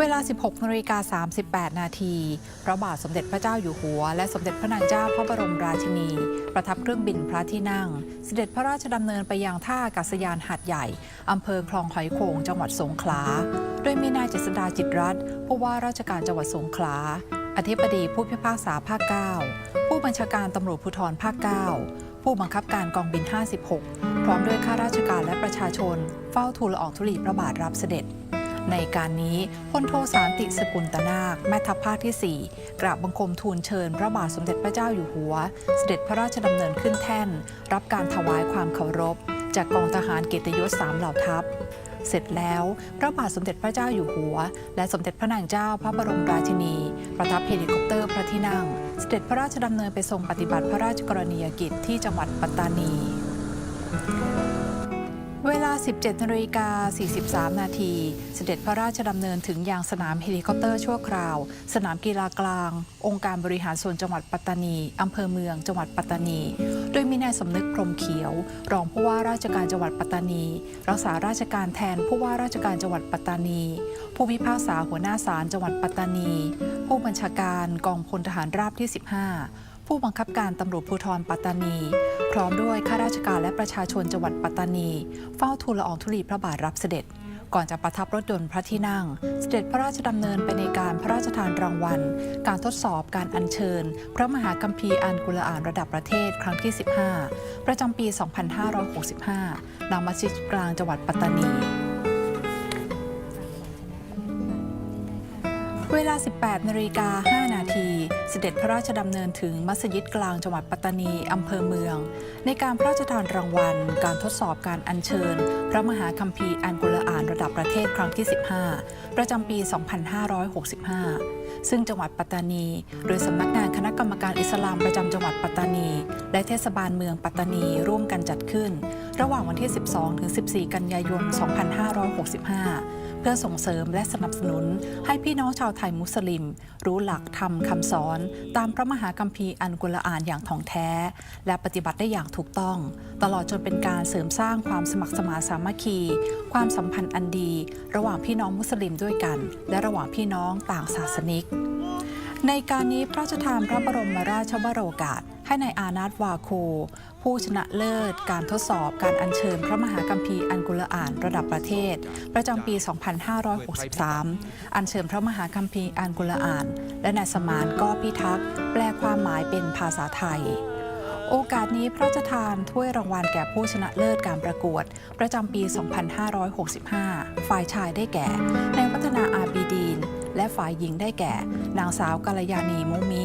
เวลา 16นาฬิกา38 นาที พระบาทสมเด็จพระเจ้าอยู่หัว และสมเด็จพระนางเจ้าพระบรมราชินี ประทับเครื่องบินพระที่นั่ง เสด็จพระราชดำเนินไปยังท่าอากาศยานหาดใหญ่ อำเภอคลองหอยโขงจังหวัดสงขลา โดยมีนายเจษดาจิตรรัตน์ผู้ว่าราชการจังหวัดสงขลา อธิบดีผู้พิพากษาภาค 9 ผู้บัญชาการตำรวจภูธรภาค 9 ผู้บังคับการกองบิน 56 พร้อมด้วยข้าราชการและประชาชน เฝ้าทูลละอองธุลีพระบาทรับเสด็จ ในการนี้พลโทสารติสกุลตนาค แม่ทัพภาคที่ 4 กราบบังคมทูลเชิญ พระบาทสมเด็จพระเจ้าอยู่หัว เสด็จพระราชดำเนินขึ้นแท่น รับการถวายความเคารพ จากกองทหารเกียรติยศสามเหล่าทัพ เสร็จแล้ว พระบาทสมเด็จพระเจ้าอยู่หัว และสมเด็จพระนางเจ้าพระบรมราชินี ประทับเฮลิคอปเตอร์พระที่นั่ง เสด็จพระราชดำเนินไปทรงปฏิบัติพระราชกรณียกิจที่จังหวัดปัตตานี 17นาฬิกา43 นาที เสด็จพระราชดำเนินถึงยังสนามเฮลิคอปเตอร์ชั่วคราว สนามกีฬากลาง องค์การบริหารส่วนจังหวัดปัตตานีอำเภอเมืองจังหวัดปัตตานี โดยมีนายสมนึกพรมเขียว รองผู้ว่าราชการจังหวัดปัตตานี รักษาราชการแทนผู้ว่าราชการจังหวัดปัตตานี ผู้พิพากษาหัวหน้าศาลจังหวัดปัตตานี ผู้บัญชาการกองพลทหารราบที่ 15 ผู้บังคับการตำรวจภูธรปัตตานี พร้อมด้วยข้าราชการและประชาชนจังหวัดปัตตานี เฝ้าทูลละอองธุลีพระบาทรับเสด็จ ก่อนจะประทับรถยนต์พระที่นั่ง เสด็จพระราชดำเนินไปในการพระราชทานรางวัล การทดสอบการอัญเชิญ พระมหาคัมภีร์อันกุรอานระดับประเทศครั้งที่ 15 ประจำปี 2565ณมัสยิดกลางจังหวัดปัตตานีเวลา 18นาฬิกา5นาที เสด็จพระราชดำเนินถึงมัสยิดกลางจังหวัดปัตตานีอำเภอเมือง ในการพระราชทานรางวัล การทดสอบการอัญเชิญ พระมหาคัมภีร์อันกุรอานระดับประเทศครั้งที่ 15 ประจำปี 2565 ซึ่งจังหวัดปัตตานี โดยสำนักงานคณะกรรมการอิสลามประจำจังหวัดปัตตานี และเทศบาลเมืองปัตตานีร่วมกันจัดขึ้น ระหว่างวันที่ 12-14 กันยายน 2565 พื่อส่งเสริมและสนับสนุน ให้พี่น้องชาวไทยมุสลิม รู้หลักธรรมคำสอน ตามพระมหาคัมภีร์อันกุรอานอย่างถ่องแท้ และปฏิบัติได้อย่างถูกต้อง ตลอดจนเป็นการเสริมสร้างความสมัครสมานสามัคคี ความสัมพันธ์อันดี ระหว่างพี่น้องมุสลิมด้วยกัน และระหว่างพี่น้องต่างศาสนิกในการนี้พระราชทานพระบรมราชวโรกาส ให้ในายอานัทวาโค ผู้ชนะเลิศ การทดสอบการอัญเชิญพระมหากัมพีร์อันกุรอานระดับประเทศ ประจำปี 2563 อัญเชิญพระมหากัมพีร์อันกุรอาน และนายสมานก็พิทักษ์แปลความหมายเป็นภาษาไทยโอกาสนี้พระราชทานถ้วยรางวัลแก่ผู้ชนะเลิศการประกวด ประจำปี 2565 ฝ่ายชายได้แก่นายวัฒนาอาบีดีน และฝ่ายหญิงได้แก่ นางสาวกัลยาณีมุมิ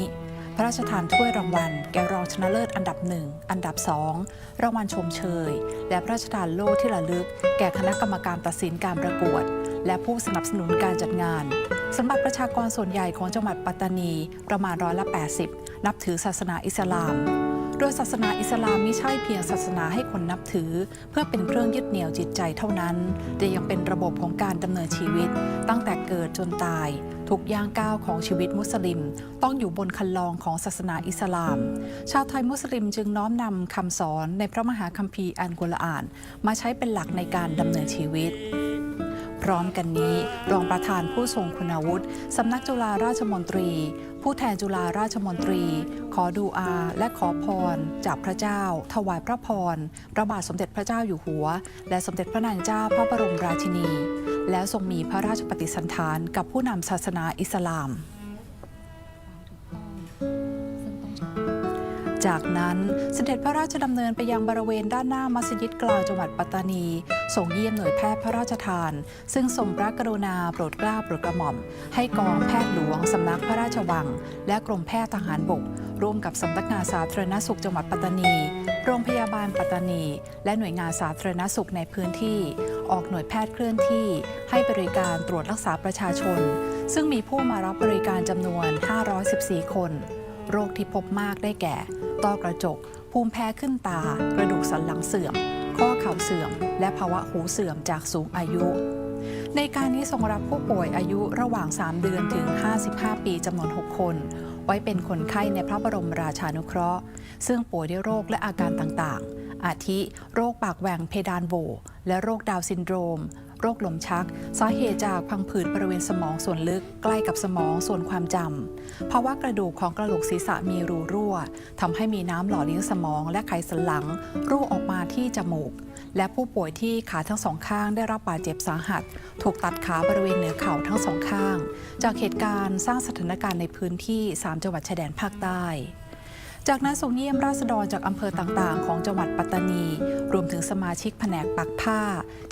ระราชทานถ้วยรางวัล แก่รองชนะเลิศอันดับหนึ่งอันดับสองรางวัลชมเชย และพระราชทานโล่ที่ระลึก แก่คณะกรรมการตัดสินการประกวด และผู้สนับสนุนการจัดงานสำหรับประชากรส่วนใหญ่ของจังหวัดปัตตานีประมาณร้อยละ 80 นับถือศาสนาอิสลาม โดยศาสนาอิสลามไม่ใช่เพียงศาสนาให้คนนับถือ เพื่อเป็นเครื่องยึดเหนี่ยวจิตใจเท่านั้น แต่ยังเป็นระบบของการดำเนินชีวิต ตั้งแต่เกิดจนตาย ทุกย่างก้าวของชีวิตมุสลิม ต้องอยู่บนคันลองของศาสนาอิสลาม ชาวไทยมุสลิมจึงน้อมนำคำสอนในพระมหาคัมภีร์อันกุรอาน มาใช้เป็นหลักในการดำเนินชีวิตพร้อมกันนี้ รองประธานผู้ทรงคุณวุฒิสำนักจุฬาราชมนตรี ผู้แทนจุฬาราชมนตรี ขอดูอาและขอพร จากพระเจ้า ถวายพระพรพระบาทสมเด็จพระเจ้าอยู่หัว และสมเด็จพระนางเจ้าพระบรมราชินี แล้วทรงมีพระราชปฏิสันถานกับผู้นำศาสนาอิสลาม จากนั้นเสด็จพระราชดำเนินไปยังบริเวณด้านหน้ามัสยิดกลางจังหวัดปัตตานีส่งเยี่ยมหน่วยแพทย์พระราชทาน ซึ่งทรงพระกรุณาโปรดเกล้าโปรดกระหม่อม ให้กองแพทย์หลวงสำนักพระราชวัง และกรมแพทย์ทหารบก ร่วมกับสำนักงานสาธารณสุขจังหวัดปัตตานี โรงพยาบาลปัตตานี และหน่วยงานสาธารณสุขในพื้นที่ ออกหน่วยแพทย์เคลื่อนที่ ให้บริการตรวจรักษาประชาชน ซึ่งมีผู้มารับบริการจำนวน 514 คน โรคที่พบมากได้แก่ ต้อกระจก ภูมิแพ้ขึ้นตา กระดูกสันหลังเสื่อม ข้อเข่าเสื่อม และภาวะหูเสื่อมจากสูงอายุ ในการนี้ทรงรับผู้ป่วยอายุระหว่าง 3 เดือนถึง 55 ปีจำนวน 6 คน ไว้เป็นคนไข้ในพระบรมราชานุเคราะห์ ซึ่งป่วยด้วยโรคและอาการต่างๆ อาทิ โรคปากแหว่งเพดานโหวและโรคดาวซินโดรม โรคลมชัก สาเหตุจากพังผืดบริเวณสมองส่วนลึกใกล้กับสมองส่วนความจำภาวะกระดูกของกระโหลกศีรษะมีรูรั่วทำให้มีน้ำหล่อเลี้ยงสมองและไขสันหลัง รั่วออกมาที่จมูก และผู้ป่วยที่ขาทั้งสองข้างได้รับบาดเจ็บสาหัส ถูกตัดขาบริเวณเหนือเข่าทั้งสองข้าง จากเหตุการณ์สร้างสถานการณ์ในพื้นที่ 3 จังหวัดชายแดนภาคใต้ จากนั้นส่งเยี่ยมราษฎรจากอำเภอต่างๆ ของจังหวัดปัตตานี รวมถึงสมาชิกแผนกปักผ้า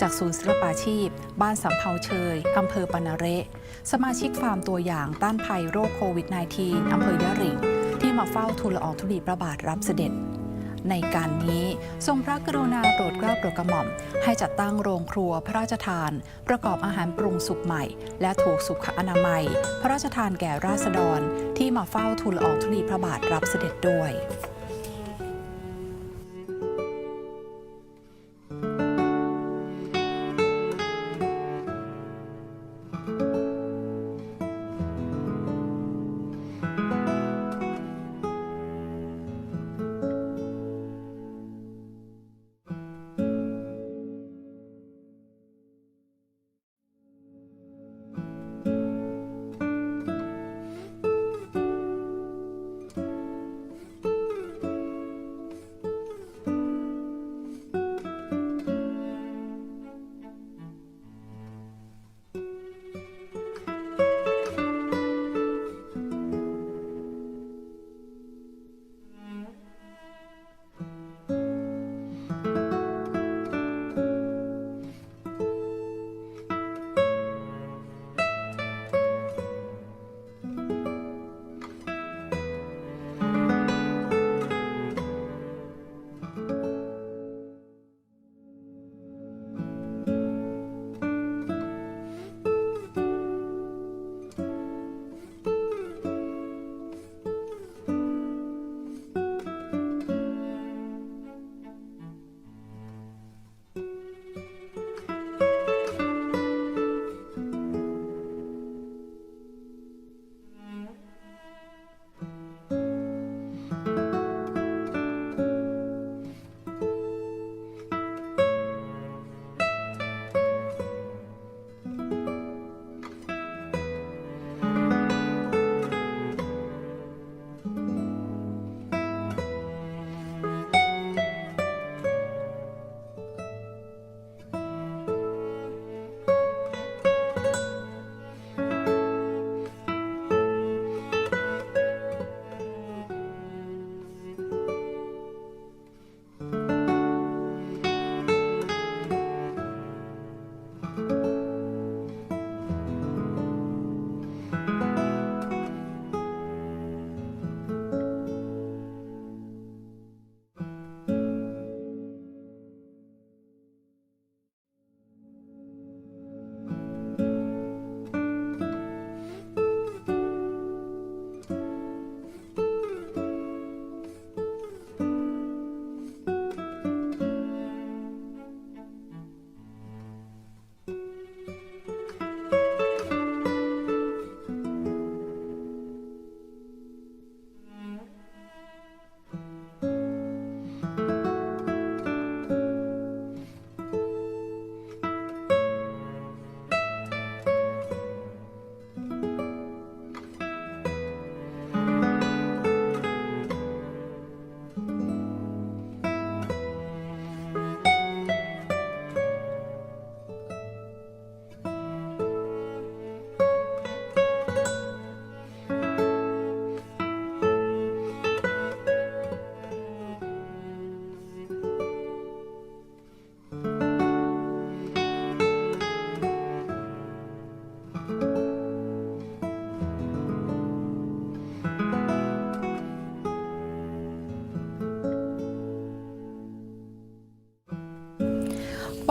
จากศูนย์ศิลปาชีพ บ้านสำเภาเชยอำเภอปนาเระสมาชิกฟาร์มตัวอย่างต้านภัยโรคโควิด -19 อำเภอยะริงที่มาเฝ้าทูลละอองธุลีพระบาทรับเสด็จ ในการนี้ ทรงพระกรุณาโปรดเกล้าโปรดกระหม่อม ให้จัดตั้งโรงครัวพระราชทาน ประกอบอาหารปรุงสุกใหม่ และถูกสุขอนามัย พระราชทานแก่ราษฎรที่มาเฝ้าทูลละอองธุลีพระบาทรับเสด็จด้วย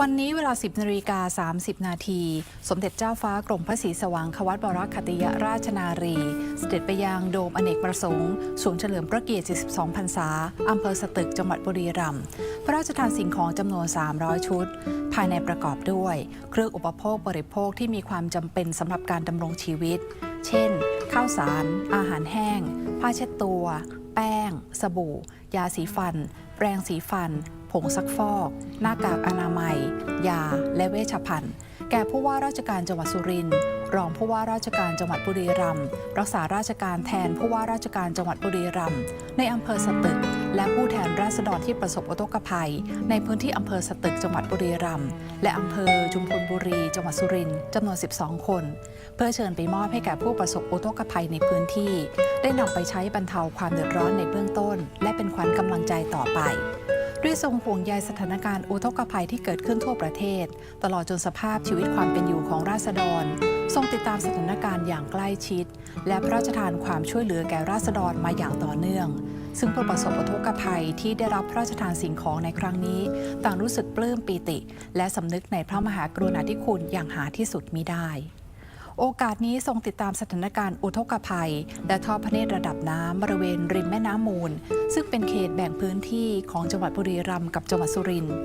วันนี้เวลา 10นาฬิกา30 นาที สมเด็จเจ้าฟ้ากรมพระศรีสว่างควัตบรคติยราชนารี เสด็จไปยังโดมอเนกประสงค์ศูนย์เฉลิมพระเกียรติ 72 พรรษา อำเภอสตึกจังหวัดบุรีรัมย์พระราชทานสิ่งของจำนวน 300 ชุด ภายในประกอบด้วย เครื่องอุปโภคบริโภคที่มีความจำเป็นสำหรับการดำรงชีวิต เช่น ข้าวสาร อาหารแห้ง ผ้าเช็ดตัว แป้ง สบู่ ยาสีฟัน แปรงสีฟัน ผงซักฟอก หน้ากากอนามัย ยาและเวชภัณฑ์ แก่ผู้ว่าราชการจังหวัดสุรินทร์รองผู้ว่าราชการจังหวัดบุรีรัมย์รักษาราชการแทนผู้ว่าราชการจังหวัดบุรีรัมย์ในอำเภอสตึก และผู้แทนราษฎรที่ประสบอุทกภัย ในพื้นที่อำเภอสตึกจังหวัดบุรีรัมย์และอำเภอจุมพลบุรี จังหวัดสุรินทร์จำนวน 12 คน เพื่อเชิญไปมอบให้แก่ผู้ประสบอุทกภัยในพื้นที่ ได้นำไปใช้บรรเทาความเดือดร้อนในเบื้องต้น และเป็นขวัญกำลังใจต่อไป ด้วยทรงห่วงใยสถานการณ์อุทกภัยที่เกิดขึ้นทั่วประเทศ ตลอดจนสภาพชีวิตความเป็นอยู่ของราษฎร ทรงติดตามสถานการณ์อย่างใกล้ชิด และพระราชทานความช่วยเหลือแก่ราษฎรมาอย่างต่อเนื่อง ซึ่งผู้ประสบอุทกภัยที่ได้รับพระราชทานสิ่งของในครั้งนี้ ต่างรู้สึกปลื้มปีติ และสำนึกในพระมหากรุณาธิคุณอย่างหาที่สุดมิได้ โอกาสนี้ทรงติดตามสถานการณ์อุทกภัย และท่อพระเนตรระดับน้ำบริเวณริมแม่น้ำมูล ซึ่งเป็นเขตแบ่งพื้นที่ของจังหวัดบุรีรัมย์กับจังหวัดสุรินทร์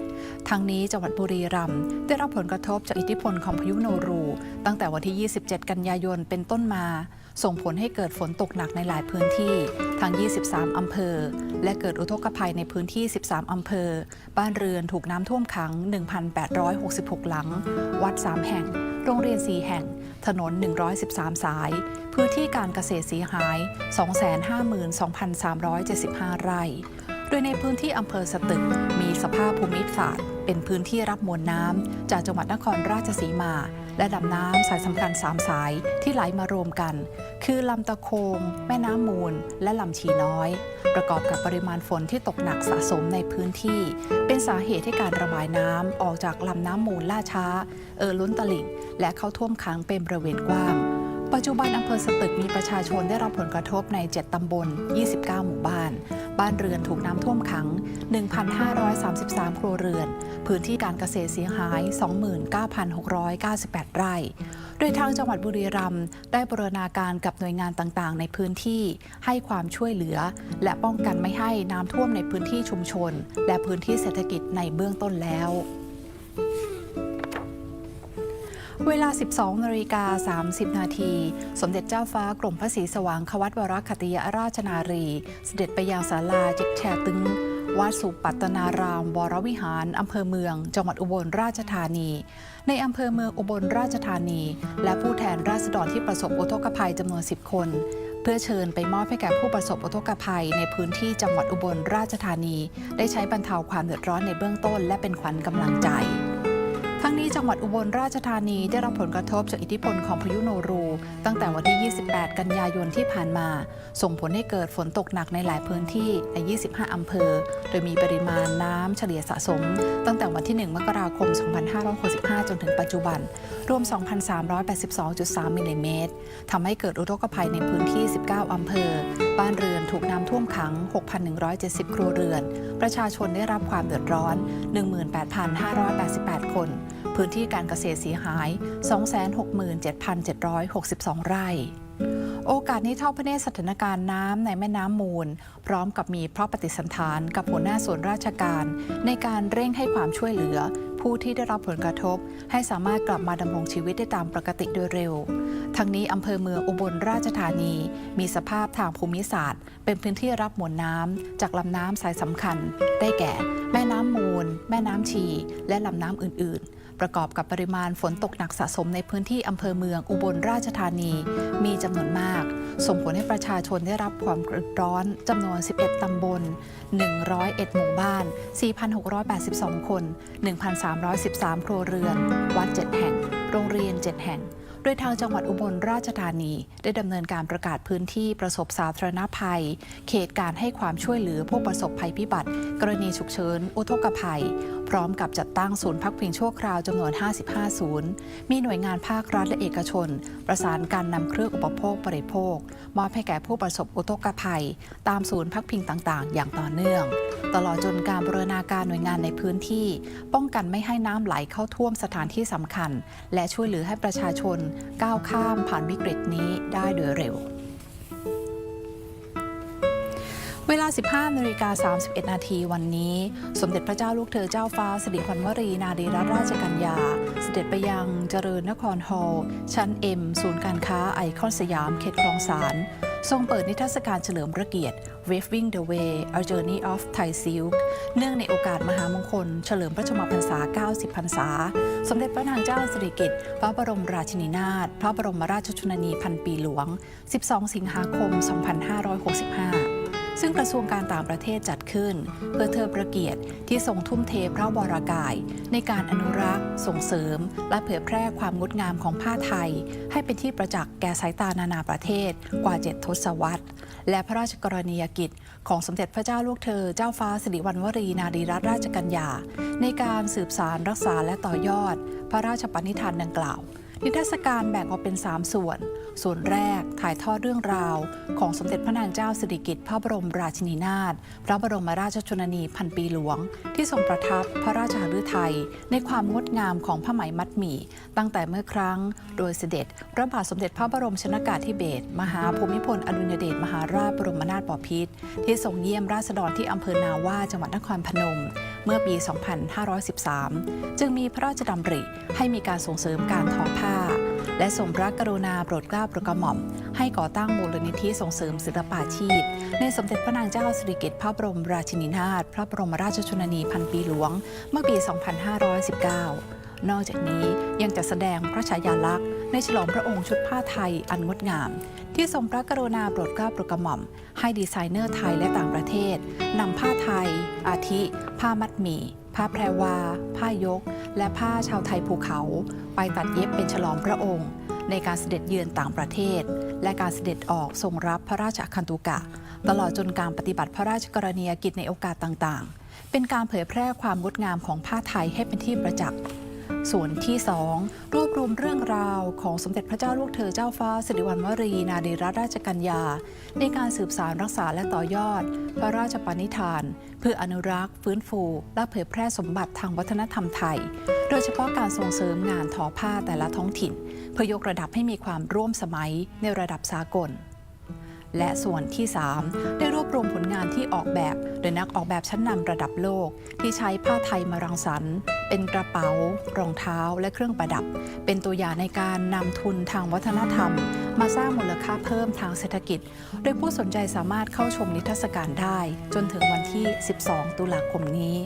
ทั้งนี้จังหวัดบุรีรัมย์ได้รับผลกระทบจากอิทธิพลของพายุโนรู ตั้งแต่วันที่ 27 กันยายนเป็นต้นมาส่งผลให้เกิดฝนตกหนักในหลายพื้นที่ทั้ง 23 อำเภอ และเกิดอุทกภัยในพื้นที่ 13 อำเภอ บ้านเรือนถูกน้ำท่วมขัง 1,866 หลัง วัด 3 แห่ง โรงเรียน 4 แห่ง ถนน 113 สาย พื้นที่การเกษตรเสียหาย 252,375 ไร่โดยในพื้นที่อำเภอสตึก มีสภาพภูมิศาสตร์ เป็นพื้นที่รับมวลน้ำจากจังหวัดนครราชสีมา และลำน้ำสายสำคัญ3สายที่ไหลมารวมกัน คือลำตะโคง แม่น้ำมูล และลำชีน้อย ประกอบกับปริมาณฝนที่ตกหนักสะสมในพื้นที่ เป็นสาเหตุให้การระบายน้ำออกจากลำน้ำมูลล่าช้า เอ่อล้นตลิ่ง และเข้าท่วมขังเป็นบริเวณกว้าง ปัจจุบันอำเภอสตึกมีประชาชนได้รับผลกระทบใน 7 ตำบล 29 หมู่บ้าน บ้านเรือนถูกน้ำท่วมขัง 1,533 ครัวเรือน พื้นที่การเกษตรเสียหาย 29,698 ไร่ โดยทางจังหวัดบุรีรัมย์ได้บรณาการกับหน่วยงานต่างๆ ในพื้นที่ให้ความช่วยเหลือ และป้องกันไม่ให้น้ำท่วมในพื้นที่ชุมชน และพื้นที่เศรษฐกิจในเบื้องต้นแล้ว เวลา 12นาฬิกา30 นาที สมเด็จเจ้าฟ้ากรมพระศรีสว่างควัตวรคติยราชนารี เสด็จไปยังศาลาเจ็กแชตึงวัดสุปัตตนารามวรวิหาร อำเภอเมือง จังหวัดอุบลราชธานี ในอำเภอเมืองอุบลราชธานี และผู้แทนราษฎรที่ประสบอุทกภัยจำนวน 10 คน เพื่อเชิญไปมอบให้แก่ผู้ประสบอุทกภัยในพื้นที่จังหวัดอุบลราชธานี ได้ใช้บรรเทาความเดือดร้อนในเบื้องต้น และเป็นขวัญกำลังใจ ทั้งนี้จังหวัดอุบลราชธานีได้รับผลกระทบจากอิทธิพลของพายุโนรู ตั้งแต่วันที่ 28 กันยายนที่ผ่านมา ส่งผลให้เกิดฝนตกหนักในหลายพื้นที่ใน 25 อำเภอ โดยมีปริมาณน้ำเฉลี่ยสะสม ตั้งแต่วันที่ 1 มกราคม 2565 จนถึงปัจจุบัน รวม 2,382.3 มิลลิเมตรทำให้เกิดอุทกภัยในพื้นที่ 19 อำเภอ บ้านเรือนถูกน้ำท่วมขัง 6,170 ครัวเรือน ประชาชนได้รับความเดือดร้อน 18,588 คน พื้นที่การเกษตรเสียหาย 267,762 ไร่โอกาสนี้เทอดพระเนตรสถานการณ์น้ำในแม่น้ำมูล พร้อมกับมีพระปฏิสันฐานกับหัวหน้าส่วนราชการ ในการเร่งให้ความช่วยเหลือ ผู้ที่ได้รับผลกระทบ ให้สามารถกลับมาดำรงชีวิตได้ตามปกติโดยเร็ว ทั้งนี้อำเภอเมืองอุบลราชธานี มีสภาพทางภูมิศาสตร์ เป็นพื้นที่รับมวลน้ำจากลำน้ำสายสำคัญ ได้แก่ แม่น้ำ แม่น้ำชี และลำน้ำอื่น ๆ ประกอบกับปริมาณฝนตกหนักสะสมในพื้นที่อำเภอเมืองอุบลราชธานี มีจำนวนมาก ส่งผลให้ประชาชนได้รับความร้อนจำนวน 11 ตำบล 101 หมู่บ้าน 4,682 คน 1,313 ครัวเรือน วัด 7 แห่ง โรงเรียน 7 แห่ง โดยทางจังหวัดอุบลราชธานี ได้ดำเนินการประกาศพื้นที่ประสบสาธารณภัย เขตการให้ความช่วยเหลือผู้ประสบภัยพิบัติ กรณีฉุกเฉิน อุทกภัยพร้อมกับจัดตั้งศูนย์พักพิงชั่วคราวจำนวน 55 ศูนย์ มีหน่วยงานภาครัฐและเอกชน ประสานการนำเครื่องอุปโภคบริโภค มอบให้แก่ผู้ประสบอุทกภัย ตามศูนย์พักพิงต่างๆ อย่างต่อเนื่อง ตลอดจนการบรณาการหน่วยงานในพื้นที่ ป้องกันไม่ให้น้ำไหลเข้าท่วมสถานที่สำคัญ และช่วยเหลือให้ประชาชนก้าวข้ามผ่านวิกฤตนี้ได้โดยเร็ว เวลา 15นาฬิกา31 นาทีวันนี้ สมเด็จพระเจ้าลูกเธอเจ้าฟ้าสิริวัณวรีนารีรัตนราชกัญญา เสด็จไปยังเจริญนครฮอลล์ชั้น M ศูนย์การค้าไอคอนสยามเขตคลองสารทรงเปิดนิทรรศการเฉลิมพระเกียรติ Waving the Way A Journey of Thai Silk เนื่องในโอกาสมหามงคล เฉลิมพระชนมพรรษา 90 พรรษา สมเด็จพระนางเจ้าสิริกิติ์พระบรมราชินีนาถ พระบรมราชชนนีพันปีหลวง 12 สิงหาคม 2565 ซึ่งกระทรวงการต่างประเทศจัดขึ้น เพื่อเทิดพระเกียรติที่ทรงทุ่มเทพระวรากาย ในการอนุรักษ์ ส่งเสริม และเผยแพร่ความงดงามของผ้าไทย ให้เป็นที่ประจักษ์แก่สายตานานาประเทศกว่าเจ็ดทศวรรษ และพระราชกรณียกิจ ของสมเด็จพระเจ้าลูกเธอ เจ้าฟ้าสิริวัณวรีนารีรัตนราชกัญญาในการสืบสารรักษาและต่อยอด พระราชปณิธานดังกล่าว นิทรรศการแบ่งออกเป็น 3 ส่วน ส่วนแรกถ่ายทอดเรื่องราว ของสมเด็จพระนางเจ้าสิริกิติ์พระบรมราชินีนาถพระบรมราชชนนีพันปีหลวง ที่ทรงประทับพระราชหฤทัยในความงดงามของผ้าไหมมัดหมี่ ตั้งแต่เมื่อครั้ง โดยเสด็จพระบาทสมเด็จพระบรมชนากาธิเบศรมหาภูมิพลอดุลยเดชมหาราชบรมนาถบพิตรที่ทรงเยี่ยมราษฎรที่อำเภอนาว่าจังหวัดนครพนม เมื่อปี 2513 จึงมีพระราชดำริให้มีการส่งเสริมการทอผ้า และทรงพระกรุณาโปรดเกล้าโปรดกระหม่อม ให้ก่อตั้งมูลนิธิส่งเสริมศิลปาชีพ ในสมเด็จพระนางเจ้าสิริกิติ์พระบรมราชินีนาถพระบรมราชชนนีพันปีหลวง เมื่อปี 2519 นอกจากนี้ยังจะแสดงพระฉายาลักษณ์ ในฉลองพระองค์ชุดผ้าไทยอันงดงาม ที่ทรงพระกรุณาโปรดเกล้าโปรดกระหม่อม ให้ดีไซเนอร์ไทยและต่างประเทศนำผ้าไทย อาทิ ผ้ามัดหมี่ ผ้าแพรวา ผ้ายก และผ้าชาวไทยภูเขา ไปตัดเย็บเป็นฉลองพระองค์ ในการเสด็จเยือนต่างประเทศ และการเสด็จออกทรงรับพระราชคันตุกะ ตลอดจนการปฏิบัติพระราชกรณียกิจในโอกาสต่างๆ เป็นการเผยแพร่ความงดงามของผ้าไทยให้เป็นที่ประจักษ์ ส่วนที่ 2 รวบรวมเรื่องราวของสมเด็จพระเจ้าลูกเธอเจ้าฟ้าสิริวัณวรีนารีรัตนราชกัญญา ในการสืบสารรักษาและต่อยอด พระราชปณิธาน เพื่ออนุรักษ์ ฟื้นฟู และเผยแพร่สมบัติทางวัฒนธรรมไทย โดยเฉพาะการส่งเสริมงานทอผ้าแต่ละท้องถิ่น เพื่อยกระดับให้มีความร่วมสมัยในระดับสากล และส่วนที่ 3 ได้รวบรวมผลงานที่ออกแบบโดยนักออกแบบชั้นนำระดับโลก ที่ใช้ผ้าไทยมารังสรรค์ เป็นกระเป๋า รองเท้า และเครื่องประดับ เป็นตัวอย่างในการนำทุนทางวัฒนธรรม มาสร้างมูลค่าเพิ่มทางเศรษฐกิจ โดยผู้สนใจสามารถเข้าชมนิทรรศการได้ จนถึงวันที่ 12 ตุลาคมนี้